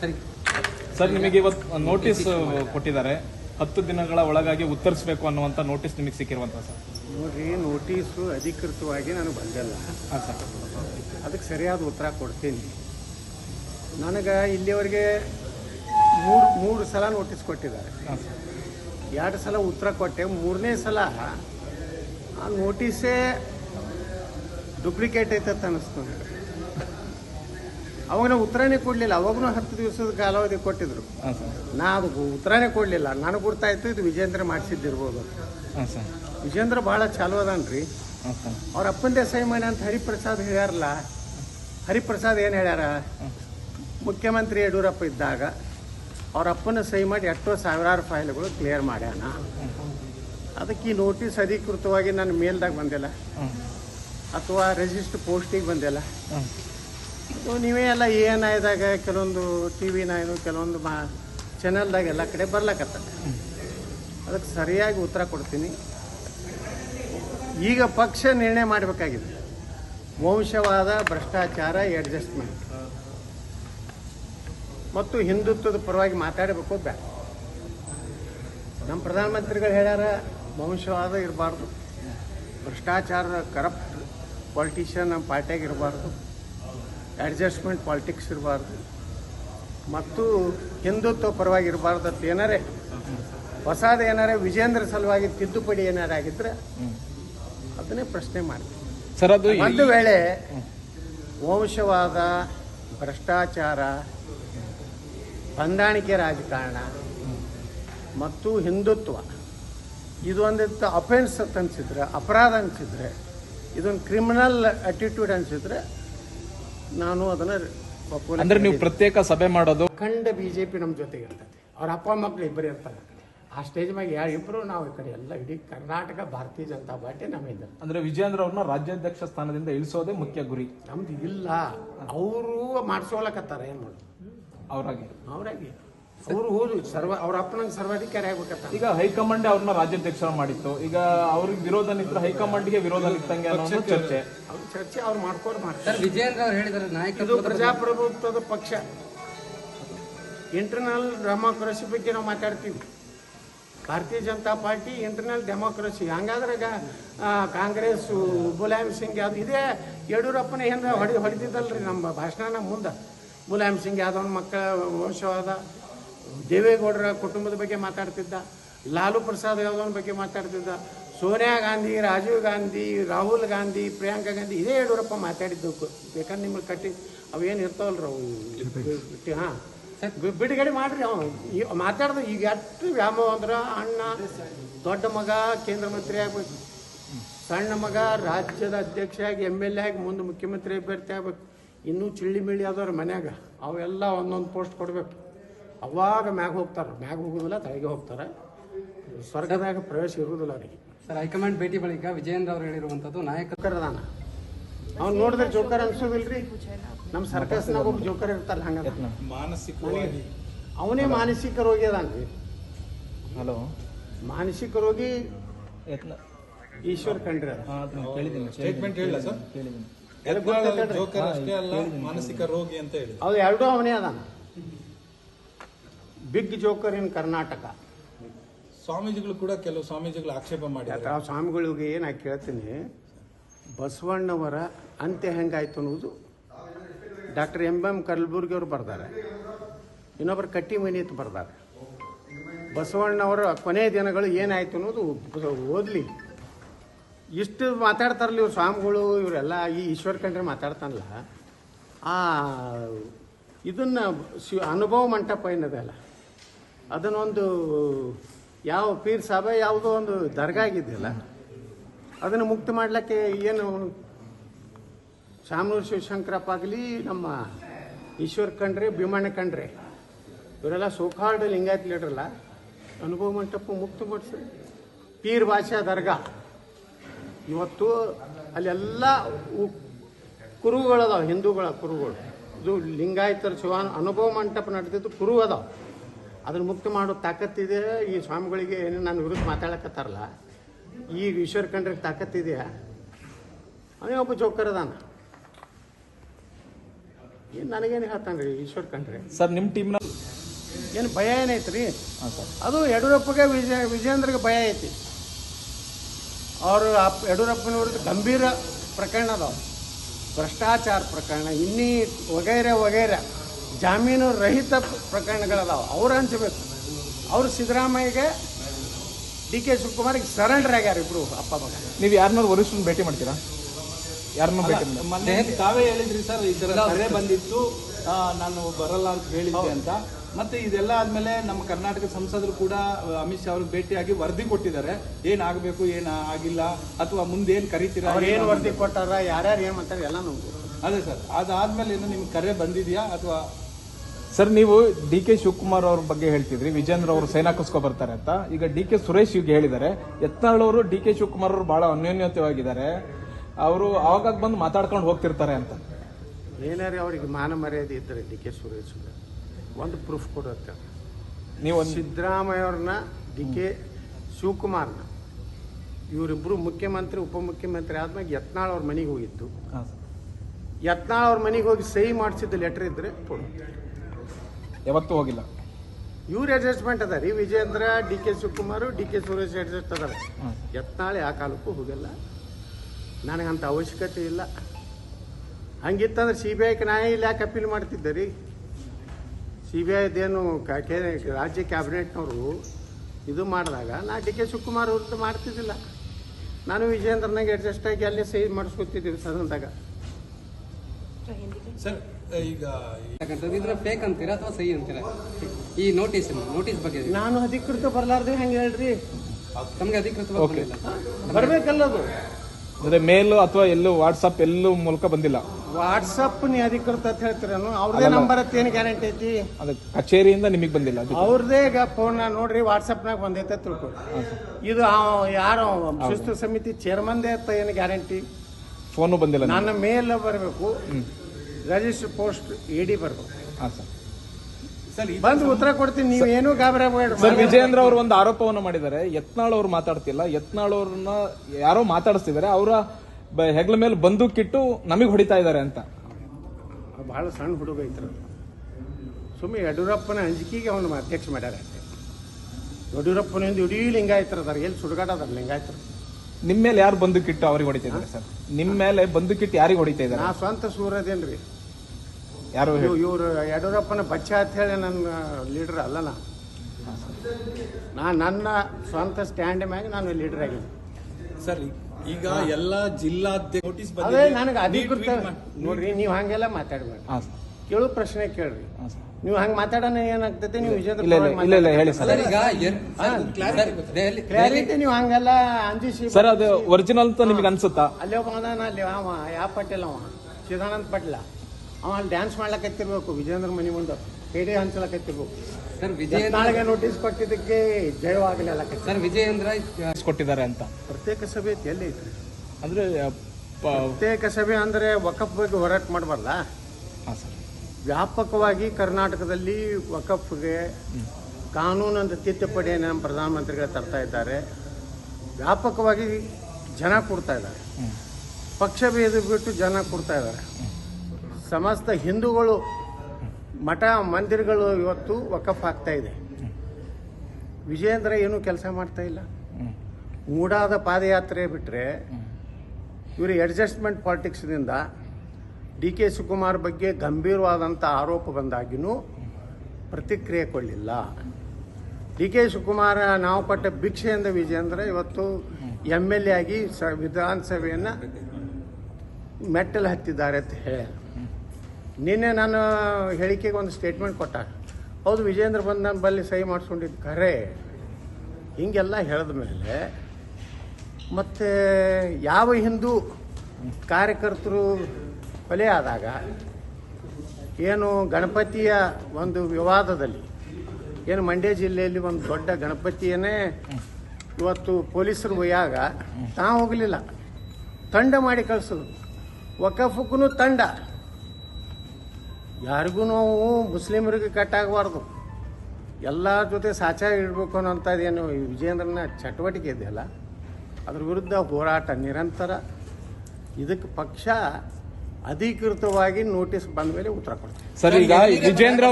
ಸರಿ ಸರ್ ನಿಮಗೆ ಇವತ್ತು ನೋಟಿಸ್ ಕೊಟ್ಟಿದ್ದಾರೆ. ಹತ್ತು ದಿನಗಳ ಒಳಗಾಗಿ ಉತ್ತರಿಸಬೇಕು ಅನ್ನುವಂಥ ನೋಟಿಸ್ ನಿಮಗೆ ಸಿಕ್ಕಿರುವಂತ ಸರ್? ನೋಡ್ರಿ ನೋಟಿಸು ಅಧಿಕೃತವಾಗಿ ನಾನು ಬಂದಿಲ್ಲ. ಹಾಂ ಸರ್. ಅದಕ್ಕೆ ಸರಿಯಾದ ಉತ್ತರ ಕೊಡ್ತೀನಿ. ನನಗೆ ಇಲ್ಲಿವರೆಗೆ ಮೂರು ಮೂರು ಸಲ ನೋಟಿಸ್ ಕೊಟ್ಟಿದ್ದಾರೆ. ಎರಡು ಸಲ ಉತ್ತರ ಕೊಟ್ಟೆ. ಮೂರನೇ ಸಲ ಆ ನೋಟಿಸೇ ಡೂಪ್ಲಿಕೇಟ್ ಐತೆ ಅನ್ನಿಸ್ತು ನನಗೆ. ಅವಾಗ ನಾವು ಉತ್ತರನೇ ಕೊಡಲಿಲ್ಲ. ಅವಾಗೂ ಹತ್ತು ದಿವಸದ ಕಾಲಾವಧಿ ಕೊಟ್ಟಿದ್ರು. ನಾ ಅದು ಉತ್ತರನೇ ಕೊಡಲಿಲ್ಲ. ನನಗೆ ಗೊತ್ತಾಯ್ತು ಇದು ವಿಜೇಂದ್ರ ಮಾಡಿಸಿದ್ದಿರ್ಬೋದು. ವಿಜೇಂದ್ರ ಭಾಳ ಚಾಲು ಅದಾನ್ರಿ. ಅವ್ರ ಅಪ್ಪನ ದೇಸಾಯಿ ಮನೆ ಅಂತ ಹರಿಪ್ರಸಾದ್ ಹೇಳ್ಯಾರಲ್ಲ ಹರಿಪ್ರಸಾದ್ ಏನು ಹೇಳ್ಯಾರ? ಮುಖ್ಯಮಂತ್ರಿ ಯಡಿಯೂರಪ್ಪ ಇದ್ದಾಗ ಅವ್ರ ಅಪ್ಪನ ಸಹಿ ಮಾಡಿ ಎಷ್ಟೋ ಸಾವಿರಾರು ಫೈಲ್ಗಳು ಕ್ಲಿಯರ್ ಮಾಡ್ಯಾನ. ಅದಕ್ಕೆ ಈ ನೋಟಿಸ್ ಅಧಿಕೃತವಾಗಿ ನನ್ನ ಮೇಲ್ದಾಗ ಬಂದಿಲ್ಲ. ಅಥವಾ ರಿಜಿಸ್ಟರ್ ಪೋಸ್ಟಿಗೆ ಬಂದಿಲ್ಲ. ನೀವೇ ಎಲ್ಲ ಎನ್ ಐದಾಗ ಕೆಲವೊಂದು ಟಿ ವಿ ನಾಯ್ದು ಕೆಲವೊಂದು ಮಾ ಚಾನಲ್ದಾಗ ಎಲ್ಲ ಕಡೆ ಬರ್ಲಾಕತ್ತ. ಅದಕ್ಕೆ ಸರಿಯಾಗಿ ಉತ್ತರ ಕೊಡ್ತೀನಿ. ಈಗ ಪಕ್ಷ ನಿರ್ಣಯ ಮಾಡಬೇಕಾಗಿದೆ. ವಂಶವಾದ ಭ್ರಷ್ಟಾಚಾರ ಅಡ್ಜಸ್ಟ್ಮೆಂಟ್ ಮತ್ತು ಹಿಂದುತ್ವದ ಪರವಾಗಿ ಮಾತಾಡಬೇಕು ಬ್ಯಾ. ನಮ್ಮ ಪ್ರಧಾನಮಂತ್ರಿಗಳು ಹೇಳ್ಯಾರ, ವಂಶವಾದ ಇರಬಾರ್ದು. ಭ್ರಷ್ಟಾಚಾರ ಕರಪ್ಟ್ ಪಾಲಿಟಿಷಿಯನ್ ನಮ್ಮ ಪಾರ್ಟಿಯಾಗ ಇರಬಾರ್ದು. ಅಡ್ಜಸ್ಟ್ಮೆಂಟ್ ಪಾಲಿಟಿಕ್ಸ್ ಇರಬಾರ್ದು. ಮತ್ತು ಹಿಂದುತ್ವ ಪರವಾಗಿ ಇರಬಾರ್ದು ಅಂತ ಏನಾರೇ ಹೊಸಾದ ಏನಾರೇ ವಿಜೇಂದ್ರ ಸಲುವಾಗಿ ತಿದ್ದುಪಡಿ ಏನಾರ ಆಗಿದ್ರೆ ಅದನ್ನೇ ಪ್ರಶ್ನೆ ಮಾಡ್ತೀವಿ ಸರ್ ಅದು ಒಂದು ವೇಳೆ ವಂಶವಾದ ಭ್ರಷ್ಟಾಚಾರ ಹೊಂದಾಣಿಕೆ ರಾಜಕಾರಣ ಮತ್ತು ಹಿಂದುತ್ವ ಇದೊಂದಿತ್ತು ಅಫೆನ್ಸ್ ಅಂತ ಅನ್ಸಿದ್ರೆ ಅಪರಾಧ ಅನಿಸಿದ್ರೆ ಇದೊಂದು ಕ್ರಿಮಿನಲ್ ಅಟಿಟ್ಯೂಡ್ ಅನ್ಸಿದ್ರೆ ನಾನು ಅದನ್ನ. ಅಂದ್ರೆ ನೀವು ಪ್ರತ್ಯೇಕ ಸಭೆ ಮಾಡೋದು? ಅಖಂಡ ಬಿಜೆಪಿ ಜೆ ಪಿ ನಮ್ಮ ಜೊತೆಗೆ ಇರ್ತೈತಿ ಅವ್ರ ಅಪ್ಪ ಮಕ್ಕಳು ಇಬ್ಬರು ಇರ್ತಾರೆ. ಆ ಆ ಸ್ಟೇಜ್ ಮ್ಯಾಗ ಯಾರು ಇಬ್ಬರು ನಾವು ಈ ಕಡೆ ಎಲ್ಲ ಇಡೀ ಕರ್ನಾಟಕ ಭಾರತೀಯ ಜನತಾ ಪಾರ್ಟಿ ನಮ್ಮಿಂದ ಅಂದ್ರೆ ವಿಜೇಂದ್ರ ಅವ್ರನ್ನ ರಾಜ್ಯಾಧ್ಯಕ್ಷ ಸ್ಥಾನದಿಂದ ಇಳಿಸೋದೇ ಮುಖ್ಯ ಗುರಿ. ನಮ್ದು ಇಲ್ಲ. ಅವರು ಮಾಡಿಸ್ಕೊಳಕತ್ತಾರ ಏನು ಮಾಡೋದು? ಅವರಾಗಿ. ಅವರಾಗಿ. ಅವರು ಹೋದ್ರು ಸರ್ವ ಅವ್ರ ಅಪ್ಪನ ಸರ್ವಾಧಿಕಾರಿ ಆಗ್ಬೇಕಂತ. ಈಗ ಹೈಕಮಾಂಡ್ ಅವ್ರನ್ನ ರಾಜ್ಯಾಧ್ಯಕ್ಷರ ಮಾಡಿತ್ತು. ಈಗ ಅವ್ರಿಗೆ ವಿರೋಧ ನಿಂತ್ರ ಹೈಕಮಾಂಡ್ಗೆ ವಿರೋಧ ನಿಂತಂಗೆ ಅನ್ನೋ ಒಂದು ಚರ್ಚೆ. ಅವ್ರ ಚರ್ಚೆ ಅವ್ರು ಮಾಡ್ಕೊಂಡು ಮಾಡ್ತಾರೆ. ಸರ್ ವಿಜಯೇಂದ್ರ ಅವ್ರು ನಾಯಕ ಇದು ಪ್ರಜಾಪ್ರಭುತ್ವದ ಪಕ್ಷ. ಇಂಟರ್ನಲ್ ಡೆಮಾಕ್ರಸಿ ಬಗ್ಗೆ ನಾವು ಮಾತಾಡ್ತೀವಿ. Bharatiya Janata party internal democracy. ಹಂಗಾದ್ರಾಗ Congress Mulayam Singh ಯಾವ್ದು ಇದೇ ಯಡಿಯೂರಪ್ಪನ ಹಿಂದೆ ಹೊಡಿ ಹೊಡಿತಿದ್ದಲ್ರಿ ನಮ್ಮ ಭಾಷಣನ ಮುಂದೆ. ಮುಲಾಯಂ ಸಿಂಗ್ ಯಾವ್ದೊಂದು ಮಕ್ಕಳ ವಂಶವಾದ ದೇವೇಗೌಡರ ಕುಟುಂಬದ ಬಗ್ಗೆ ಮಾತಾಡ್ತಿದ್ದ ಲಾಲು ಪ್ರಸಾದ್ ಯಾದವನ ಬಗ್ಗೆ ಮಾತಾಡ್ತಿದ್ದ ಸೋನಿಯಾ ಗಾಂಧಿ ರಾಜೀವ್ ಗಾಂಧಿ ರಾಹುಲ್ ಗಾಂಧಿ ಪ್ರಿಯಾಂಕಾ ಗಾಂಧಿ ಇದೇ ಯಡಿಯೂರಪ್ಪ ಮಾತಾಡಿದ್ದು. ಬೇಕಂದ್ರೆ ನಿಮ್ಗೆ ಕಟ್ಟಿ ಅವೇನು ಇರ್ತಾವಲ್ರಿ ಅವು? ಹಾಂ. ಬಿಡುಗಡೆ ಮಾಡ್ರಿ ಅವನು ಮಾತಾಡ್ದು ಈಗ ಎಷ್ಟು ವ್ಯಾಮೋಹ ಅಂದ್ರೆ ಅಣ್ಣ ದೊಡ್ಡ ಮಗ ಕೇಂದ್ರ ಮಂತ್ರಿ ಆಗ್ಬೇಕು. ಸಣ್ಣ ಮಗ ರಾಜ್ಯದ ಅಧ್ಯಕ್ಷ ಆಗಿ ಎಂ ಎಲ್ ಎ ಆಗಿ ಮುಂದೆ ಮುಖ್ಯಮಂತ್ರಿ ಅಭ್ಯರ್ಥಿ ಆಗ್ಬೇಕು. ಇನ್ನೂ ಚಿಳ್ಳಿ ಮಿಳ್ಳಿ ಆದವ್ರ ಮನ್ಯಾಗ. ಅವೆಲ್ಲ ಒಂದೊಂದು ಪೋಸ್ಟ್ ಕೊಡ್ಬೇಕು. ಅವಾಗ ಮ್ಯಾಗ ಹೋಗ್ತಾರೆ ಮ್ಯಾಗ ಹೋಗೋದಿಲ್ಲ ತಳಗೆ ಹೋಗ್ತಾರೆ. ಸ್ವರ್ಗದಾಗ ಪ್ರವೇಶ ಇರುವುದಿಲ್ಲ ಅವರಿಗೆ. ಸರ್ ಹೈಕಮಾಂಡ್ ಭೇಟಿ ಬಳಿಕ ವಿಜಯೇಂದ್ರ ಅವರು ಹೇಳಿರುವಂತದ್ದು ನಾಯಕ ಜೋಕರ್ ಅದಾನ ಅವ್ನು ನೋಡಿದ್ರೆ ಜೋಕರ್ ಅನ್ಸೋದಿಲ್ರಿ. ನಮ್ಮ ಸರ್ಕಸ್ನಾಗ ಒಬ್ಬ ಜೋಕರ್ ಇರ್ತಾರ ಹಂಗ ಮಾನಸಿಕ ಅವನೇ ಮಾನಸಿಕ ರೋಗಿ ಅದಾನ್ರಿ. ಹಲೋ. ಮಾನಸಿಕ ರೋಗಿ ಈಶ್ವರ್ ಖಂಡ್ರೆ. ಸ್ಟೇಟ್ಮೆಂಟ್ ಹೇಳಿಲ್ಲ ಸರ್? ಎದಕ್ ಜೋಕರ್ ಅಷ್ಟೇ ಅಲ್ಲ ಮಾನಸಿಕ ರೋಗಿ ಅಂತ ಹೇಳಿ ಅದು ಎರಡೂ ಅವನೇ ಅದಾನ. Big joker in Karnataka. ಸ್ವಾಮೀಜಿಗಳು ಕೂಡ ಕೆಲವು ಸ್ವಾಮೀಜಿಗಳು ಆಕ್ಷೇಪ ಮಾಡಿದ್ದಾರೆ. ಆ ಸ್ವಾಮಿಗಳಿಗೆ ಏನು ಕೇಳ್ತೀನಿ ಬಸವಣ್ಣವರ ಅಂತ್ಯ ಹೆಂಗಾಯ್ತು ಅನ್ನೋದು ಡಾಕ್ಟರ್ ಎಂ ಎಂ ಕಲಬುರ್ಗಿ ಅವರು ಬರ್ತಾರೆ ಇನ್ನೊಬ್ಬರು ಕಟ್ಟಿ ಮನಿ ಅಂತ ಬರ್ದಾರೆ. ಬಸವಣ್ಣವರ ಕೊನೆಯ ದಿನಗಳು ಏನಾಯ್ತು ಅನ್ನೋದು ಓದಲಿ. ಇಷ್ಟು ಮಾತಾಡ್ತಾರಲ್ಲ ಇವ್ರು ಸ್ವಾಮಿಗಳು ಇವರೆಲ್ಲ ಈ ಈಶ್ವರ ಕಂಡ್ರೆ ಮಾತಾಡ್ತಾನಲ್ಲ. ಆ ಇದನ್ನ ಶಿವ ಅನುಭವ ಮಂಟಪ ಏನದಲ್ಲ ಅದನ್ನೊಂದು ಯಾವ ಪೀರ್ ಸಾಬ ಯಾವುದೋ ಒಂದು ದರ್ಗಾ ಆಗಿದೆಯಲ್ಲ, ಅದನ್ನು ಮುಕ್ತ ಮಾಡಲಿಕ್ಕೆ ಏನು ಶಾಮನೂರು ಶಿವಶಂಕರಪ್ಪ ಆಗಲಿ, ನಮ್ಮ ಈಶ್ವರ್ ಕಂಡ್ರೆ ಭೀಮಣ್ಣ ಕಂಡ್ರೆ ಇವರೆಲ್ಲ ಸೋಕಾರ್ಡ್ ಲಿಂಗಾಯತ್ ಲೀಡ್ರಲ್ಲ, ಅನುಭವ ಮಂಟಪ ಮುಕ್ತ ಮಾಡಿಸ್ರಿ ಪೀರ್ ಭಾಷಾ ದರ್ಗಾ. ಇವತ್ತು ಅಲ್ಲೆಲ್ಲ ಕುರುಗಳದಾವ, ಹಿಂದೂಗಳ ಕುರುಗಳು. ಇದು ಲಿಂಗಾಯತರ ಶಿವ ಅನುಭವ ಮಂಟಪ ನಡೆದಿದ್ದು ಕುರು ಅದಾವ ಅದನ್ನ ಮುಕ್ತ ಮಾಡೋ ತಾಕತ್ತಿದೆ. ಈ ಸ್ವಾಮಿಗಳಿಗೆ ಏನು ನಾನು ವಿರುದ್ಧ ಮಾತಾಡಕತ್ತಾರಲ್ಲ? ಈ ಈಶ್ವರ್ ಕಂಡ್ರಿಗೆ ತಾಕತ್ತಿದೆಯಾ? ಅವನೇ ಒಬ್ಬ ಜೋಕರ್ ಅದಾನ. ಏನು ನನಗೇನು ಹೇಳ್ತಾನೆ ರೀ ಈಶ್ವರ್ ಕಂಡ್ರೆ? ಸರ್ ನಿಮ್ಮ ಟೀಮ್ನ ಏನು ಭಯ ಏನೈತಿ ರೀ ಅದು ಯಡಿಯೂರಪ್ಪಗೆ ವಿಜಯ ವಿಜೇಂದ್ರಗೆ ಭಯ ಐತಿ. ಅವರು ಅಪ್ ಯಡಿಯೂರಪ್ಪನ ವಿರುದ್ಧ ಗಂಭೀರ ಪ್ರಕರಣ ಅದಾವ. ಭ್ರಷ್ಟಾಚಾರ ಪ್ರಕರಣ. ಇನ್ನೀ ವಗೈರೆ ವಗೈರೆ ಜಾಮೀನು ರಹಿತ ಪ್ರಕರಣಗಳದಾವ. ಅವ್ರು ಹಂಚಬೇಕು. ಅವರು ಸಿದ್ದರಾಮಯ್ಯಗೆ ಡಿ ಕೆ ಶಿವಕುಮಾರ್ಗೆ ಸರೆಂಡರ್ ಆಗ್ಯಾರ ಇಬ್ರು ಅಪ್ಪ ಮಗ. ನೀವು ಯಾರನ್ನೂ ವರಿಷ್ಠನ ಭೇಟಿ ಮಾಡ್ತೀರಾ? ಯಾರನ್ನೂ ಭೇಟಿ ಮೊನ್ನೆ ತಾವೇ ಹೇಳಿದ್ರಿ ಸರ್ ಈ ತರ ಕರೆ ಬಂದಿತ್ತು. ನಾನು ಬರಲ್ಲ ಅಂತ ಹೇಳಿದ್ದೆ ಅಂತ. ಮತ್ತೆ ಇದೆಲ್ಲ ಆದ್ಮೇಲೆ ನಮ್ಮ ಕರ್ನಾಟಕ ಸಂಸದರು ಕೂಡ ಅಮಿತ್ ಶಾ ಅವ್ರಿಗೆ ಭೇಟಿಯಾಗಿ ವರದಿ ಕೊಟ್ಟಿದ್ದಾರೆ. ಏನಾಗಬೇಕು ಆಗ್ಬೇಕು ಏನ್ ಆಗಿಲ್ಲ ಅಥವಾ ಮುಂದೆ ಏನು ಕರಿತೀರಾ ಅವ್ರು ಏನ್ ವರದಿ? ಕೊಟ್ಟಾರ ಯಾರ್ಯಾರು ಏನು ಮಾಡ್ತಾರೆ ಎಲ್ಲ ನೋಡ್ಬೋದು. ಅದೇ ಸರ್ ಅದಾದ್ಮೇಲೆ ಏನು ನಿಮ್ಗೆ ಕರೆ ಬಂದಿದೆಯಾ ಅಥವಾ ಸರ್ ನೀವು ಡಿ ಕೆ ಶಿವಕುಮಾರ್ ಅವ್ರ ಬಗ್ಗೆ ಹೇಳ್ತಿದ್ರಿ. ವಿಜೇಂದ್ರ ಅವರು ಸೇನಾಕಸ್ಕೊ ಬರ್ತಾರೆ ಅಂತ. ಈಗ ಡಿ ಕೆ ಸುರೇಶ್ ಇವ್ಗೆ ಹೇಳಿದ್ದಾರೆ. ಯತ್ನಾಳ್ ಅವರು ಡಿ ಕೆ ಶಿವಕುಮಾರ್ ಅವರು ಬಹಳ ಅನ್ಯೋನ್ಯತೆವಾಗಿದ್ದಾರೆ. ಅವರು ಅವಾಗ ಬಂದು ಮಾತಾಡ್ಕೊಂಡು ಹೋಗ್ತಿರ್ತಾರೆ ಅಂತ. ಏನಾರೇ ಅವ್ರಿಗೆ ಮಾನ ಮರ್ಯಾದೆ ಇದ್ದಾರೆ ಡಿ ಕೆ ಸುರೇಶ್ ಒಂದು ಪ್ರೂಫ್ ಕೊಡುತ್ತೆ. ನೀವು ಸಿದ್ದರಾಮಯ್ಯ ಅವ್ರನ್ನ ಡಿ ಕೆ ಶಿವಕುಮಾರ್ನ ಇವರಿಬ್ಬರು ಮುಖ್ಯಮಂತ್ರಿ ಉಪಮುಖ್ಯಮಂತ್ರಿ ಆದ್ಮೇಲೆ ಯತ್ನಾಳ್ ಅವ್ರ ಮನೆಗೆ ಹೋಗಿತ್ತು ಯತ್ನಾಳ್ ಅವ್ರ ಮನೆಗೆ ಹೋಗಿ ಸಹಿ ಮಾಡಿಸಿದ್ದು ಲೆಟರ್ ಇದ್ರೆ ಕೊಡು. ಯಾವತ್ತೂ ಹೋಗಿಲ್ಲ. ಇವ್ರ ಅಡ್ಜಸ್ಟ್ಮೆಂಟ್ ಅದ ರೀ Vijayendra D K Shivakumar D K Suresh adjust ಅದಾರ. ಎತ್ನಾಳೆ ಆ ಕಾಲಕ್ಕೂ ಹೋಗಲ್ಲ. ನನಗಂತ ಅವಶ್ಯಕತೆ ಇಲ್ಲ. ಹಂಗಿತ್ತಂದ್ರೆ ಸಿ ಬಿ ಐಗೆ ನಾನೇ ಇಲ್ಲಿ ಯಾಕೆ ಅಪೀಲ್ ಮಾಡ್ತಿದ್ದೆ ರೀ ಸಿ ಬಿ ಐದೇನು ರಾಜ್ಯ ಕ್ಯಾಬಿನೆಟ್ನವರು ಇದು ಮಾಡಿದಾಗ ನಾ ಡಿ ಕೆ ಶಿವಕುಮಾರ್ ಅವ್ರದ್ದು ಮಾಡ್ತಿದ್ದಿಲ್ಲ. ನಾನು ವಿಜೇಂದ್ರನಾಗೆ ಅಡ್ಜಸ್ಟ್ ಆಗಿ ಅಲ್ಲೇ ಸಹಿ ಮಾಡಿಸ್ಕೊತಿದ್ದೀವಿ ಸದನದಾಗ. ಸರ್ ಈಗ ಯಾಕಂತಂದ್ರೆ ಇದ್ರ ಫೇಕ್ ಅಂತೀರಾ ಅಥವಾ ಸಹಿ ಅಂತೀರಾ? ಈ ನೋಟಿಸ್ ನೋಟಿಸ್ ಬಗ್ಗೆ ನಾನು ಅಧಿಕೃತ ಬರಲಾರ್ದೆ ಹೆಂಗೆ ಹೇಳ್ರಿ? ನಮ್ಗೆ ಅಧಿಕೃತ ಬರ್ಬೇಕಲ್ಲ ಅದು ಬರ್ಬೇಕಲ್ಲದು. ಅಂದ್ರೆ ಮೇಲ್ ಅಥವಾ ಎಲ್ಲೂ ವಾಟ್ಸಪ್ ಎಲ್ಲೂ ಮೂಲಕ ಬಂದಿಲ್ಲ. ವಾಟ್ಸಪ್ ನೀ ಅಧಿಕೃತ ಅಂತ ಹೇಳ್ತೀರೇನು ಅವ್ರದೇ ನಂಬರ್ ಅಂತ ಏನು ಗ್ಯಾರಂಟಿ ಐತಿ? ಅದು ಕಚೇರಿಯಿಂದ ನಿಮಗೆ ಬಂದಿಲ್ಲ ಅವ್ರದೇ ಈಗ ಫೋನ್ ನೋಡ್ರಿ ವಾಟ್ಸಪ್ನಾಗ ಬಂದೈತೆ ತಿಳ್ಕೊ. ಇದು ಯಾರು ಶಿಸ್ತು ಸಮಿತಿ ಚೇರ್ಮನ್ದೇ ಅಂತ ಏನು ಗ್ಯಾರಂಟಿ ಫೋನು ಬಂದಿಲ್ಲ? ನನ್ನ ಮೇಲ್ ಬರಬೇಕು. ರಿಜಿಸ್ಟರ್ ಪೋಸ್ಟ್ ಎಡಿ ಬರ್ಬೇಕು. ಹಾಂ ಸರ್. ಸರ್ ಬಂದು ಉತ್ತರ ಕೊಡ್ತೀನಿ ನೀವು ಏನೂ ಗಾಬರಿ ಸರ್ ವಿಜೇಂದ್ರ ಅವರು ಒಂದು ಆರೋಪವನ್ನು ಮಾಡಿದ್ದಾರೆ. ಯತ್ನಾಳ್ ಅವರು ಮಾತಾಡ್ತಿಲ್ಲ. ಯತ್ನಾಳ್ ಅವ್ರನ್ನ ಯಾರೋ ಮಾತಾಡಿಸ್ತಿದ್ದಾರೆ. ಅವರ ಹೆಗ್ಲ ಮೇಲೆ ಬಂದೂಕಿಟ್ಟು ನಮಗೆ ಹೊಡಿತಾ ಇದ್ದಾರೆ ಅಂತ. ಬಹಳ ಸಣ್ಣ ಹುಡುಗ ಐತ್ರ ಸುಮ್ಮನೆ ಯಡಿಯೂರಪ್ಪನ ಅಂಜಿಕೆಗೆ ಅವನು ಅಧ್ಯಕ್ಷ ಮಾಡ್ಯಾರ ಯಡಿಯೂರಪ್ಪನಿಂದ ಇಡೀ ಲಿಂಗಾಯತರು ಸರ್ ಎಲ್ಲಿ ಸುಡುಗಾಟ ಅದಾರ ಲಿಂಗಾಯತರು ನಿಮ್ಮ ಮೇಲೆ ಯಾರು ಬಂದೂಕಿಟ್ಟು ಅವ್ರಿಗೆ ಹೊಡಿತಾ ಇದ್ದಾರೆ ಸರ್? ನಿಮ್ಮ ಮೇಲೆ ಬಂದೂಕಿಟ್ಟು ಯಾರಿಗೆ ಹೊಡಿತಾ ಇದ್ದಾರೆ? ನಾ ಸ್ವಂತ ಸೂರದೇನ್ರಿ. ಯಾರು ಇವರು ಯಡಿಯೂರಪ್ಪನ ಬಚ್ಚ ಅಂತ ಹೇಳಿ ನನ್ನ ಲೀಡರ್ ಅಲ್ಲ ನಾ ನಾ ನನ್ನ ಸ್ವಂತ ಸ್ಟ್ಯಾಂಡ್ ಮ್ಯಾಗ ನಾನು ಲೀಡರ್ ಆಗಿದ್ದೆ ಸರ್ ಈಗ ಎಲ್ಲಾ ಜಿಲ್ಲಾಧ್ಯಕ್ಷ ನೋಟಿಸ್ ಅದೇ ನನಗೆ ಅಧಿಕೃತ ನೋಡ್ರಿ ನೀವು ಹಂಗೆಲ್ಲ ಮಾತಾಡ್ಬೇಡಿ. ಕೇಳು ಪ್ರಶ್ನೆ ಕೇಳ್ರಿ. ನೀವು ಹಂಗೆ ಮಾತಾಡೋಣ ಏನಾಗ್ತೈತೆ ನೀವು ವಿಜೇಂದ್ರ ಹೇಳಿ ಸರ್. ಈಗ ಕ್ಲಾರಿಟಿ ನೀವು ಹಂಗೆಲ್ಲ ಅಂಜಿಸಿ ಸರ್ ಅದು ಒರಿಜಿನಲ್ ಅಂತ ನಿಮಗೆ ಅನ್ಸುತ್ತಾ? ಅಲ್ಲೇ ಒಬ್ಬ ಅದಾನ ಅಲ್ಲಿ ಅವ ಯಾವ ಪಟ್ಟಿಲ್ಲ ಅವ ಚಿದಾನಂದ ಪಟ್ಲ. ಅವ ಅಲ್ಲಿ ಡ್ಯಾನ್ಸ್ ಮಾಡ್ಲಕತ್ತಿರ್ಬೇಕು ವಿಜೇಂದ್ರ ಮನಿ ಮುಂದೆ ಕೇಡಿ ಹಂಚಲಕತ್ತಿರ್ಬೇಕು ಸರ್ ವಿಜಯ ನಾಳೆಗೆ ನೋಟಿಸ್ ಕೊಟ್ಟಿದ್ದಕ್ಕೆ ಜಯವಾಗಲಿ ಅಲ್ಲ. ಸರ್ ವಿಜಯೇಂದ್ರ ಕೊಟ್ಟಿದ್ದಾರೆ ಅಂತ. ಪ್ರತ್ಯೇಕ ಸಭೆ ಐತಿ ಎಲ್ಲಿ ಐತ್ರಿ? ಅಂದ್ರೆ ಪ್ರತ್ಯೇಕ ಸಭೆ ಅಂದ್ರೆ ವಕಫ್ ಬಗ್ಗೆ ಹೋರಾಟ ಮಾಡಬಾರ್ದ? ಹಾಂ ಸರ್. ವ್ಯಾಪಕವಾಗಿ ಕರ್ನಾಟಕದಲ್ಲಿ ವಕಫ್ಗೆ ಕಾನೂನಂತ ತಿದ್ದುಪಡಿಯನ್ನು ನಮ್ಮ ಪ್ರಧಾನಮಂತ್ರಿಗಳು ತರ್ತಾ ಇದ್ದಾರೆ. ವ್ಯಾಪಕವಾಗಿ ಜನ ಕೊಡ್ತಾ ಇದ್ದಾರೆ. ಪಕ್ಷ ಭೇದ ಬಿಟ್ಟು ಜನ ಕೊಡ್ತಾ ಇದ್ದಾರೆ. ಸಮಸ್ತ ಹಿಂದೂಗಳು ಮಠ, ಮಂದಿರಗಳು ಇವತ್ತು ವಕಫ್ ಆಗ್ತಾ ಇದೆ. ವಿಜಯೇಂದ್ರ ಏನೂ ಕೆಲಸ ಮಾಡ್ತಾ ಇಲ್ಲ. ಮೂಡಾದ ಪಾದಯಾತ್ರೆ ಬಿಟ್ಟರೆ ಇವರು ಅಡ್ಜಸ್ಟ್ಮೆಂಟ್ ಪಾಲಿಟಿಕ್ಸ್ನಿಂದ ಡಿ ಕೆ ಶಿವಕುಮಾರ್ ಬಗ್ಗೆ ಗಂಭೀರವಾದಂಥ ಆರೋಪ ಬಂದಾಗಿನೂ ಪ್ರತಿಕ್ರಿಯೆ ಕೊಡಲಿಲ್ಲ. ಡಿ ಕೆ ಶಿವಕುಮಾರ ನಾವು ಕೊಟ್ಟ ಭಿಕ್ಷೆಯಿಂದ ವಿಜೇಂದ್ರ ಇವತ್ತು ಎಂ ಎಲ್ ಎ ಆಗಿ ಸ ವಿಧಾನಸಭೆಯನ್ನು ಮೆಟ್ಟಲು ಹತ್ತಿದ್ದಾರೆ ಅಂತ ಹೇಳಿ. ನಿನ್ನೆ ನಾನು ಹೇಳಿಕೆಗೆ ಒಂದು ಸ್ಟೇಟ್ಮೆಂಟ್ ಕೊಟ್ಟ ಹೌದು ವಿಜೇಂದ್ರ ಬಂದು ನಾನು ಬಲ್ಲಿ ಸಹಿ ಮಾಡಿಸ್ಕೊಂಡಿದ್ದು ಖರೆ ಹಿಂಗೆಲ್ಲ ಹೇಳಿದ ಮೇಲೆ ಮತ್ತು ಯಾವ ಹಿಂದೂ ಕಾರ್ಯಕರ್ತರು ಕೊಲೆ ಆದಾಗ, ಏನು ಗಣಪತಿಯ ಒಂದು ವಿವಾದದಲ್ಲಿ, ಏನು ಮಂಡ್ಯ ಜಿಲ್ಲೆಯಲ್ಲಿ ಒಂದು ದೊಡ್ಡ ಗಣಪತಿಯನ್ನೇ ಇವತ್ತು ಪೊಲೀಸರು ಒಯ್ಯಾಗ ತಾ ಹೋಗಲಿಲ್ಲ. ತಂಡ ಮಾಡಿ ಕಳಿಸೋದು. ವಕಫಕ್ಕೂ ತಂಡ. ಯಾರಿಗೂ ನಾವು ಮುಸ್ಲಿಮರಿಗೆ ಕಟ್ಟಾಗಬಾರ್ದು. ಎಲ್ಲ ಜೊತೆ ಸಾಚಾರ ಇಡಬೇಕು ಅನ್ನೋಂಥದ್ದೇನು ಈ ವಿಜೇಂದ್ರನ ಚಟುವಟಿಕೆ ಇದೆಯಲ್ಲ? ಅದ್ರ ವಿರುದ್ಧ ಹೋರಾಟ ನಿರಂತರ. ಇದಕ್ಕೆ ಪಕ್ಷ ಅಧಿಕೃತವಾಗಿ ನೋಟಿಸ್ ಬಂದ ಮೇಲೆ ಉತ್ತರ ಕೊಡ್ತೀನಿ ಸರ್ ಈಗ ವಿಜೇಂದ್ರ